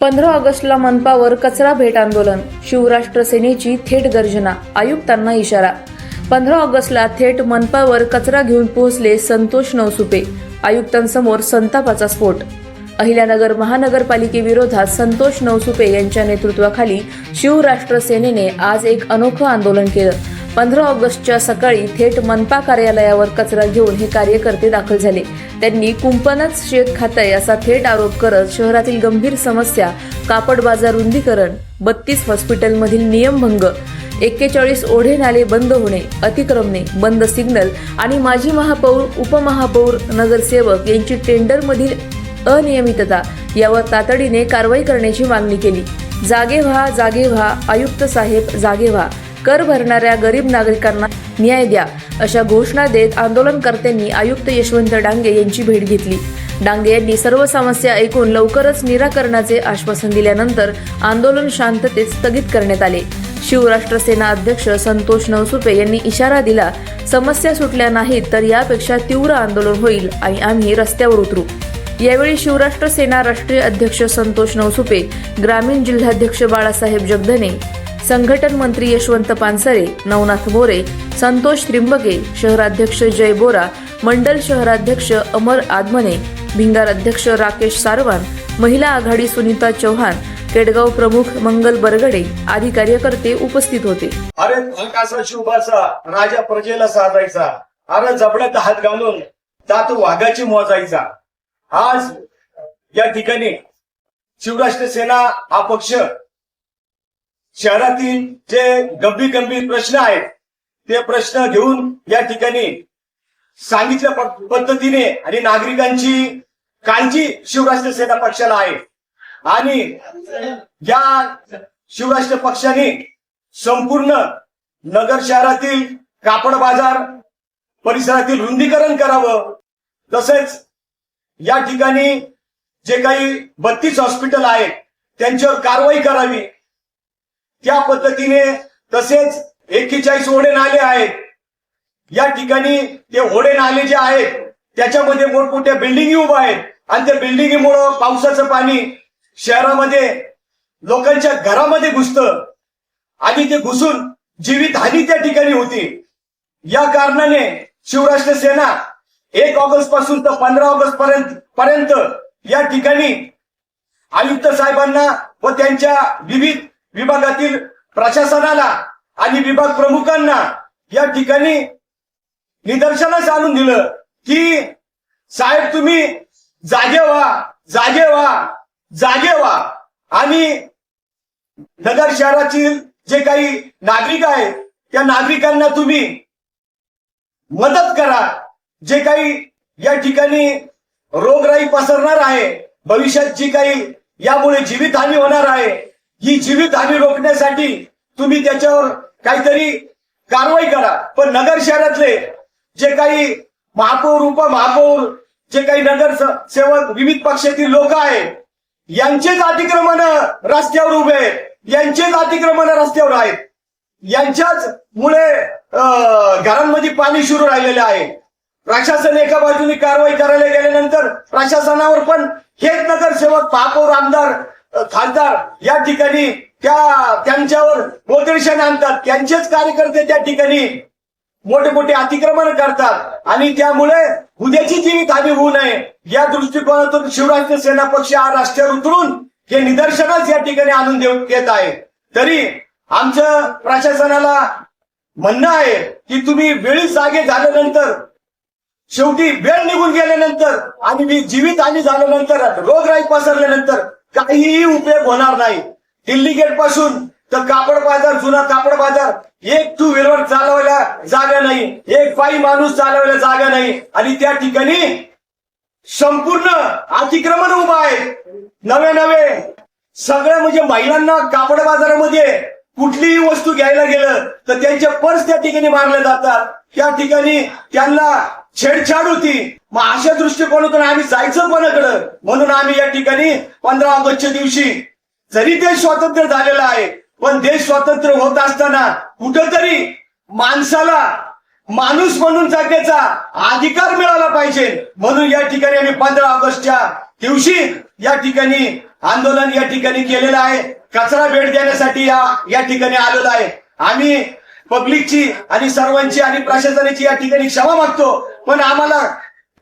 पंधरा ऑगस्टला मनपावर कचरा भेट आंदोलन. शिवराष्ट्र सेनेची थेट गर्जना आयुक्तांना इशारा. पंधरा ऑगस्टला थेट मनपावर कचरा घेऊन पोहोचले संतोष नवसुपे आयुक्तांसमोर संतापाचा स्फोट. अहिल्यानगर महानगरपालिकेविरोधात संतोष नवसुपे यांच्या नेतृत्वाखाली शिवराष्ट्र सेनेने आज एक अनोखं आंदोलन केलं. पंधरा ऑगस्टच्या सकाळी थेट मनपा कार्यालयावर कचरा घेऊन हे कार्यकर्ते दाखल झाले. त्यांनी कुंपणच शेत खातंय असा थेट आरोप करत शहरातील गंभीर समस्या कापड बाजार रुंदीकरण बत्तीस हॉस्पिटलमधील नियमभंग एक्केचाळीस ओढे नाले बंद होणे अतिक्रमणे बंद सिग्नल आणि माजी महापौर उपमहापौर नगरसेवक यांची टेंडरमधील अनियमितता यावर तातडीने कारवाई करण्याची मागणी केली. जागे व्हा जागे व्हा आयुक्त साहेब जागे व्हा. कर भरणाऱ्या गरीब नागरिकांना न्याय द्या अशा घोषणा देत आंदोलनकर्त्यांनी आयुक्त यशवंत डांगे यांची भेट घेतली. डांगे यांनी सर्व समस्या ऐकून लवकरच निराकरणाचे आश्वासन दिल्यानंतर आंदोलन शांततेत स्थगित करण्यात आले. शिवराष्ट्र सेना अध्यक्ष संतोष नवसुपे यांनी इशारा दिला समस्या सुटल्या नाहीत तर यापेक्षा तीव्र आंदोलन होईल आणि आम्ही रस्त्यावर उतरू. यावेळी शिवराष्ट्र सेना राष्ट्रीय अध्यक्ष संतोष नवसुपे ग्रामीण जिल्हाध्यक्ष बाळासाहेब जगधने संघटन मंत्री यशवंत पानसरे नवनाथ मोरे संतोष त्रिंबके शहराध्यक्ष जय बोरा मंडल शहराध्यक्ष अमर आदमने भिंगार अध्यक्ष राकेश सारवान महिला आघाडी सुनीता चौहान केडगाव प्रमुख मंगल बरगडे आदी कार्यकर्ते उपस्थित होते. अरे कसा शुभाचा राजा प्रजेला साधायचा. अरे जबड्यात हात घालून जात वाघाची मोजायचा. आज या ठिकाणी शिवराष्ट्र सेना हा पक्ष शहरातील जे गंभीर गंभीर प्रश्न आहेत ते प्रश्न घेऊन या ठिकाणी सांगितल्या प- पद्धतीने आणि नागरिकांची काळजी शिवराष्ट्र सेना पक्षाला आहे. आणि या शिवराष्ट्र पक्षाने संपूर्ण नगर शहरातील कापड बाजार परिसरातील रुंदीकरण करावं. तसेच या ठिकाणी जे काही बत्तीस हॉस्पिटल आहेत त्यांच्यावर कारवाई करावी. त्या पद्धतीने तसेच एक्केचाळीस ओढे नाले आहेत. या ठिकाणी ते ओढे नाले जे आहेत त्याच्यामध्ये मोठमोठ्या बिल्डिंगी उभ्या आहेत. आणि त्या बिल्डिंगीमुळं पावसाचं पाणी शहरामध्ये लोकांच्या घरामध्ये घुसतं. आणि ते घुसून जीवित हानी त्या ठिकाणी होती. या कारणाने शिवराष्ट्र सेना एक ऑगस्टपासून तर पंधरा ऑगस्ट पर्यंत पर्यंत या ठिकाणी आयुक्त साहेबांना व त्यांच्या विविध विभागातील प्रशासनाला आणि विभाग प्रमुखांना या ठिकाणी निदर्शनास आणून दिलं की साहेब तुम्ही जागे व्हा जागे व्हा जागे व्हा. आणि नगर शहरातील जे काही नागरिक आहेत त्या नागरिकांना तुम्ही मदत करा. जे काही या ठिकाणी रोगराई पसरणार आहे भविष्यात जी काही यामुळे जीवितहानी होणार आहे ही जीवितहानी रोखण्यासाठी तुम्ही त्याच्यावर काहीतरी कारवाई करा. पण नगर शहरातले जे काही महापौर उपमहापौर जे काही नगर सेवक विविध पक्षातील लोक आहेत यांचेच अतिक्रमण रस्त्यावर उभे आहेत. यांचेच अतिक्रमण रस्त्यावर आहेत. यांच्याच मुळे घरांमध्ये पाणी सुरू राहिलेलं आहे. प्रशासन एका बाजूने कारवाई करायला गेल्यानंतर प्रशासनावर पण हेच नगरसेवक महापौर आमदार खासदार या ठिकाणी त्या त्यांच्यावर मोटिवेशन आणतात. त्यांचेच कार्यकर्ते त्या ठिकाणी मोठे मोठे अतिक्रमण करतात. आणि त्यामुळे उद्याची जीवित हानी होऊ नये या दृष्टिकोनातून शिवराज सेना पक्ष हा राष्ट्रीय उतरून हे निदर्शनच या ठिकाणी आणून देऊ येत आहे. तरी आमचं प्रशासनाला म्हणणं आहे की तुम्ही वेळी जागे झाल्यानंतर शेवटी वेळ निघून गेल्यानंतर आणि मी जीवित हानी झाल्यानंतर रोगराई पसरल्यानंतर काहीही उपयोग होणार नाही. दिल्ली गेटपासून तर कापड बाजार जुना कापड बाजार एक टू व्हीलर चालवायला जागा नाही. एक पायी माणूस चालवायला जागा नाही. आणि त्या ठिकाणी संपूर्ण अतिक्रमण उभं आहे. नवे नवे सगळं म्हणजे महिलांना कापड बाजारामध्ये कुठलीही वस्तू घ्यायला गेलं तर त्यांच्या पर्स त्या ठिकाणी मारल्या जातात. त्या ठिकाणी त्यांना छेडछाड होती. मग अशा दृष्टिकोनातून आम्ही जायचं कोणाकडं? म्हणून आम्ही या ठिकाणी पंधरा ऑगस्टच्या दिवशी जरी देश स्वातंत्र्य झालेला आहे पण देश स्वातंत्र्य होत असताना कुठंतरी माणसाला माणूस म्हणून जगण्याचा अधिकार मिळाला पाहिजे. म्हणून या ठिकाणी आम्ही पंधरा ऑगस्टच्या दिवशी या ठिकाणी आंदोलन या ठिकाणी केलेलं आहे. कचरा भेट देण्यासाठी या या ठिकाणी आलेलो आहे. आम्ही पब्लिकची आणि सर्वांची आणि प्रशासनाची या ठिकाणी क्षमा मागतो. पण आम्हाला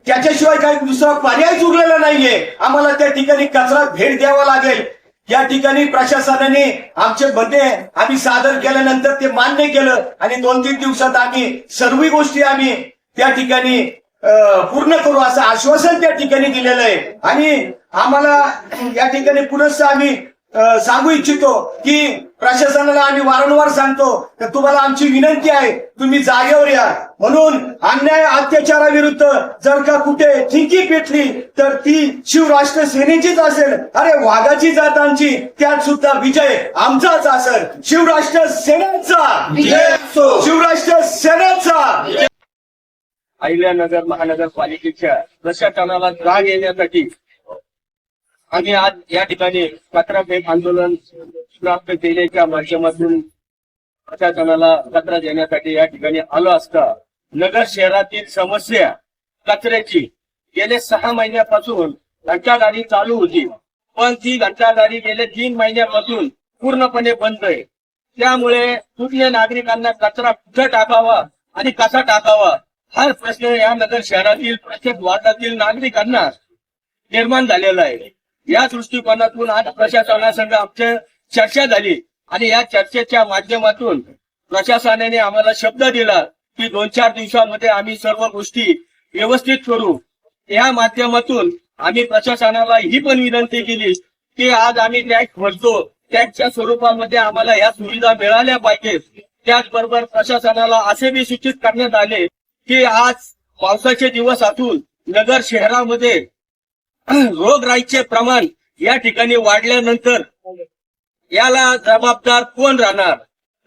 त्याच्याशिवाय काही दुसरा पर्यायच उरलेला नाहीये. आम्हाला त्या ठिकाणी कचरा भेट द्यावा लागेल. या ठिकाणी प्रशासनाने आमचे मुद्दे आम्ही सादर केल्यानंतर ते मान्य केलं आणि दोन तीन दिवसात आम्ही सर्व गोष्टी आम्ही त्या ठिकाणी पूर्ण करू असं आश्वासन त्या ठिकाणी दिलेलं आहे. आणि आम्हाला या ठिकाणी पुनश्च आम्ही सांगू इच्छितो की प्रशासनाला आम्ही वारंवार सांगतो तर तुम्हाला आमची विनंती आहे तुम्ही जागेवर या. म्हणून अन्याय अत्याचाराविरुद्ध जर का कुठे ठिकी पेटली तर ती शिवराष्ट्र सेनेचीच असेल. अरे वाघाची जात आमची त्यात सुद्धा विजय आमचाच असेल. शिवराष्ट्र सेनेचा. शिवराष्ट्र सेनेचा. अहिल्यानगर महानगरपालिकेच्या प्रशासनाला जाग येण्यासाठी आम्ही आज या ठिकाणी कचरा फेक आंदोलन प्राप्त सेनेच्या माध्यमातून. प्रशासनाला कचरा देण्यासाठी या ठिकाणी आलो असता नगर शहरातील समस्या कचऱ्याची गेले सहा महिन्यापासून घंटागाडी चालू होती. पण ती घंटागाडी गेले तीन महिन्यापासून पूर्णपणे बंद आहे. त्यामुळे कुठल्या नागरिकांना कचरा कुठे टाकावा आणि कसा टाकावा हा प्रश्न या नगर शहरातील प्रत्येक वार्डातील नागरिकांना निर्माण झालेला आहे. या दृष्टिकोनातून आज प्रशासनासंग आमच्या चर्चा झाली. आणि या चर्चेच्या माध्यमातून प्रशासनाने आम्हाला शब्द दिला की दोन चार दिवसामध्ये आम्ही सर्व गोष्टी व्यवस्थित करू. या माध्यमातून आम्ही प्रशासनाला ही पण विनंती केली की आज आम्ही टॅक्स भरतो टॅक्सच्या स्वरूपामध्ये आम्हाला या सुविधा मिळाल्या पाहिजेत. त्याचबरोबर प्रशासनाला असे बी सूचित करण्यात आले की आज पावसाचे दिवस असून नगर शहरामध्ये रोगराईचे प्रमाण या ठिकाणी वाढल्यानंतर याला जबाबदार कोण राहणार?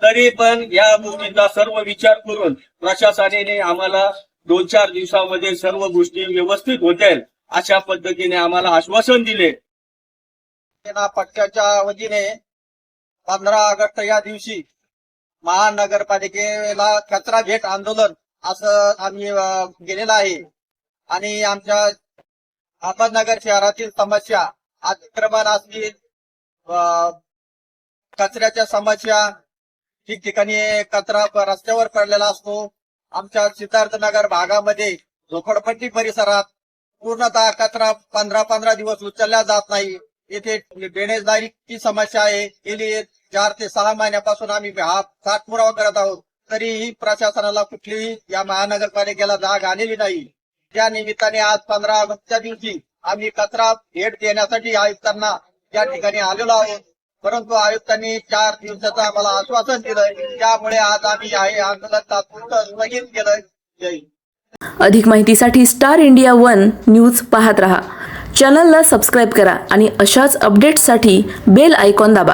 तरी पण या गोष्टीचा सर्व विचार करून प्रशासनाने आम्हाला दोन चार दिवसामध्ये सर्व गोष्टी व्यवस्थित होतील अशा पद्धतीने आम्हाला आश्वासन दिले. पक्षाच्या वतीने पंधरा ऑगस्ट या दिवशी महानगरपालिकेला कचरा भेट आंदोलन असं आम्ही गेलेलं आहे. आणि आमच्या अहमदनगर शहरातील समस्या अतिक्रमण असतील कचऱ्याच्या समस्या ठिकठिकाणी कचरा रस्त्यावर पडलेला असतो. आमच्या सिद्धार्थनगर भागामध्ये झोपडपट्टी परिसरात पूर्णतः कचरा पंधरा पंधरा दिवस उचलला जात नाही. येथे ड्रेनेजदारीची समस्या आहे. गेली चार ते सहा महिन्यापासून आम्ही हा पाठपुरावा करत आहोत. तरीही प्रशासनाला कुठलीही या महानगरपालिकेला जाग आलेली नाही. त्या निमित्ताने आज पंधरा ऑगस्टच्या दिवशी आम्ही कचरा भेट देण्यासाठी आयुक्तांना या ठिकाणी आलेलो आहोत. परंतु आयुक्तांनी चार दिवसाचं आम्हाला आश्वासन दिलंय. त्यामुळे आज आम्ही हे आंदोलन तात्पुरतं स्थगित केलंय. जय अधिक माहितीसाठी स्टार इंडिया वन न्यूज पाहत रहा. चॅनलला सबस्क्राईब करा आणि अशाच अपडेट्ससाठी बेल आयकॉन दाबा.